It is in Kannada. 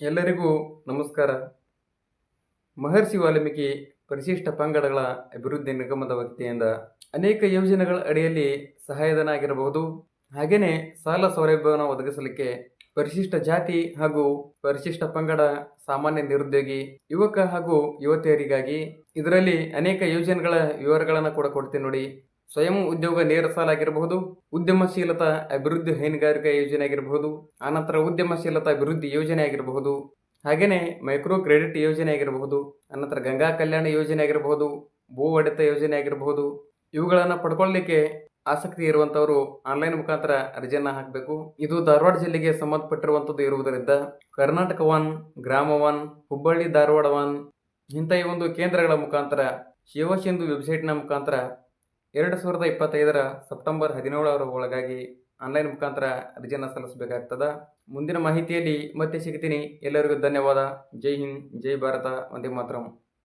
ಎಲ್ಲರಿಗೂ ನಮಸ್ಕಾರ. ಮಹರ್ಷಿ ವಾಲ್ಮೀಕಿ ಪರಿಶಿಷ್ಟ ಪಂಗಡಗಳ ಅಭಿವೃದ್ಧಿ ನಿಗಮದ ವ್ಯಕ್ತಿಯಿಂದ ಅನೇಕ ಯೋಜನೆಗಳ ಅಡಿಯಲ್ಲಿ ಸಹಾಯಧನ ಆಗಿರಬಹುದು ಹಾಗೆಯೇ ಸಾಲ ಸೌಲಭ್ಯವನ್ನು ಒದಗಿಸಲಿಕ್ಕೆ ಪರಿಶಿಷ್ಟ ಜಾತಿ ಹಾಗೂ ಪರಿಶಿಷ್ಟ ಪಂಗಡ ಸಾಮಾನ್ಯ ನಿರುದ್ಯೋಗಿ, ಯುವಕ ಹಾಗೂ ಯುವತಿಯರಿಗಾಗಿ ಇದರಲ್ಲಿ ಅನೇಕ ಯೋಜನೆಗಳ ವಿವರಗಳನ್ನು ಕೂಡ ಕೊಡ್ತೀನಿ ನೋಡಿ. ಸ್ವಯಂ ಉದ್ಯೋಗ ನೇರ ಸಾಲ ಆಗಿರಬಹುದು, ಉದ್ಯಮಶೀಲತಾ ಅಭಿವೃದ್ಧಿ ಹೈನುಗಾರಿಕಾ ಯೋಜನೆ ಆಗಿರಬಹುದು ಆನಂತರ ಉದ್ಯಮಶೀಲತಾ ಅಭಿವೃದ್ಧಿ ಯೋಜನೆ ಆಗಿರಬಹುದು ಹಾಗೆಯೇ ಮೈಕ್ರೋ ಕ್ರೆಡಿಟ್ ಯೋಜನೆ ಆಗಿರಬಹುದು ಆನಂತರ ಗಂಗಾ ಕಲ್ಯಾಣ ಯೋಜನೆ ಆಗಿರಬಹುದು, ಭೂ ಒಡೆತ ಯೋಜನೆ ಆಗಿರಬಹುದು, ಇವುಗಳನ್ನು ಪಡ್ಕೊಳ್ಳಲಿಕ್ಕೆ ಆಸಕ್ತಿ ಇರುವಂತವರು ಆನ್ಲೈನ್ ಮುಖಾಂತರ ಅರ್ಜಿಯನ್ನು ಹಾಕಬೇಕು. ಇದು ಧಾರವಾಡ ಜಿಲ್ಲೆಗೆ ಸಂಬಂಧಪಟ್ಟಿರುವಂಥದ್ದು ಇರುವುದರಿಂದ Karnataka one, Grama one, Hubballi, Dharwad one, ಇಂಥ ಈ ಒಂದು ಕೇಂದ್ರಗಳ ಮುಖಾಂತರ, ಶಿವಸಿಂಧು ವೆಬ್ಸೈಟ್ನ ಮುಖಾಂತರ ಎರಡು ಸಾವಿರದ ಇಪ್ಪತ್ತೈದರ ಸೆಪ್ಟೆಂಬರ್ ಹದಿನೇಳರ ಒಳಗಾಗಿ ಆನ್ಲೈನ್ ಮುಖಾಂತರ ಅರ್ಜಿಯನ್ನು ಸಲ್ಲಿಸಬೇಕಾಗ್ತದೆ. ಮುಂದಿನ ಮಾಹಿತಿಯಲ್ಲಿ ಮತ್ತೆ ಸಿಗ್ತೀನಿ. ಎಲ್ಲರಿಗೂ ಧನ್ಯವಾದ. ಜೈ ಹಿಂದ್, ಜೈ ಭಾರತ. ವಂದೇ ಮಾತರಂ.